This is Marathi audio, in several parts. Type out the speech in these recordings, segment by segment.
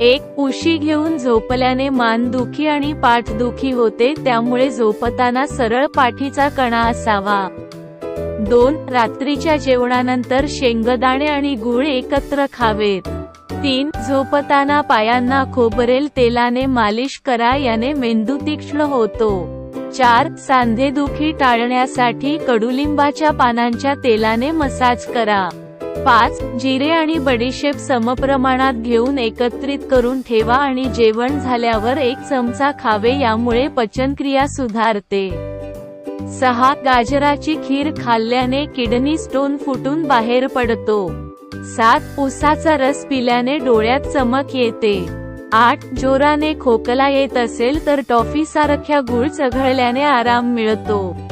एक उशी घेऊन झोपल्याने मानदुखी आणि पाठदुखी होते त्यामुळे झोपताना सरळ पाठीचा कणा असावा. दोन रात्रीच्या जेवणानंतर शेंगदाणे आणि गुळ एकत्र खावेत. तीन झोपताना पायांना खोबरेल तेलाने मालिश करा याने मेंदू तीक्ष्ण होतो. चार सांधेदुखी टाळण्यासाठी कडुलिंबाच्या पानांच्या तेलाने मसाज करा. पाच जिरे आणि बडीशेप समप्रमाणात घेऊन एकत्रित करून ठेवा आणि जेवण झाल्यावर एक चमचा खावे यामुळे पचनक्रिया सुधारते. सहा गाजराची खीर खाल्ल्याने किडनी स्टोन फुटून बाहेर पडतो. सात उसाचा रस पिल्याने डोळ्यात चमक येते. आठ जोराने खोकला येत असेल तर टॉफी सारख्या गुळ चघळल्याने आराम मिळतो.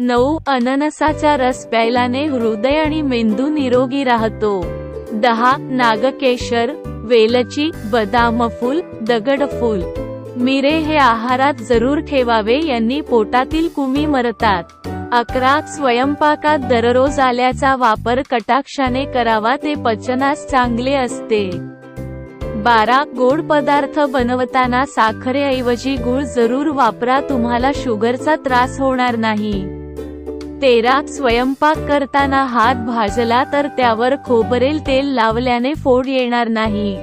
नऊ अननसाचा रस प्यायल्याने हृदय आणि मेंदू निरोगी राहतो. दहा नागकेशर वेलची बदामफूल दगडफूल मिरे हे आहारात जरूर ठेवावे यांनी पोटातील कुमी मरतात. अकरा स्वयंपाकात दररोज आल्याचा वापर कटाक्षाने करावा ते पचनास चांगले असते. बारा गोड पदार्थ बनवताना साखरेऐवजी गुळ जरूर वापरा तुम्हाला शुगरचा त्रास होणार नाही. तेरा स्वयंपाक करताना हात भाजला तर त्यावर खोबरेल तेल लावल्याने फोड येणार नाही.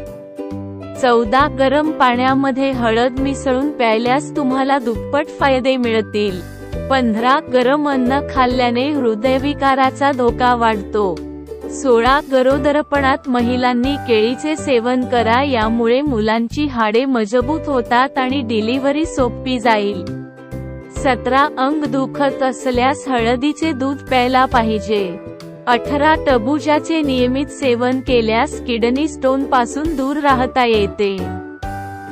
चौदा गरम पाण्यामध्ये हळद मिसळून प्यायल्यास तुम्हाला दुप्पट फायदे मिळतील. पंधरा गरम अन्न खाल्ल्याने हृदयविकाराचा धोका वाढतो. सोळा गरोदरपणात महिलांनी केळीचे सेवन करा यामुळे मुलांची हाडे मजबूत होतात आणि डिलिव्हरी सोपी जाईल. सतरा अंग दुखत असल्यास हळदीचे दूध प्यायला पाहिजे. अठरा टबुजाचे नियमित सेवन केल्यास किडनी स्टोनपासून दूर राहता येते.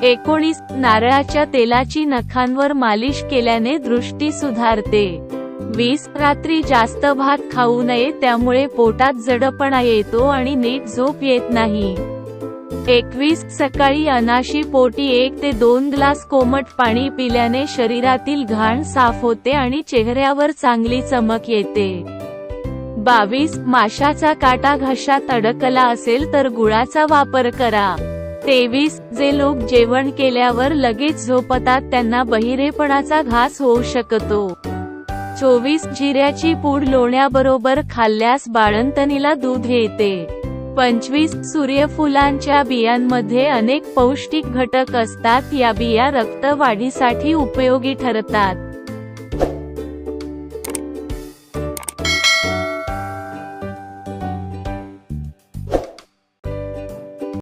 एकोणीस नारळाच्या तेलाची नखांवर मालिश केल्याने दृष्टी सुधारते. वीस रात्री जास्त भात खाऊ नये त्यामुळे पोटात जडपणा येतो आणि नीट झोप येत नाही. एकवीस सकाळी अनाशी पोटी एक ते दोन ग्लास कोमट पाणी पिल्याने शरीरातील घाण साफ होते आणि चेहऱ्यावर चांगली चमक येते. बावीस माशाचा काटा घशात अडकला असेल तर गुळाचा वापर करा. तेवीस जे लोक जेवण केल्यावर लगेच झोपतात त्यांना बहिरेपणाचा घास होऊ शकतो. चोवीस जिऱ्याची पूड लोण्याबरोबर खाल्ल्यास बाळंतणीला दूध येते. पंचवीस सूर्यफुलांच्या बियांमध्ये अनेक पौष्टिक घटक असतात. या बिया रक्त वाढीसाठी उपयोगी ठरतात.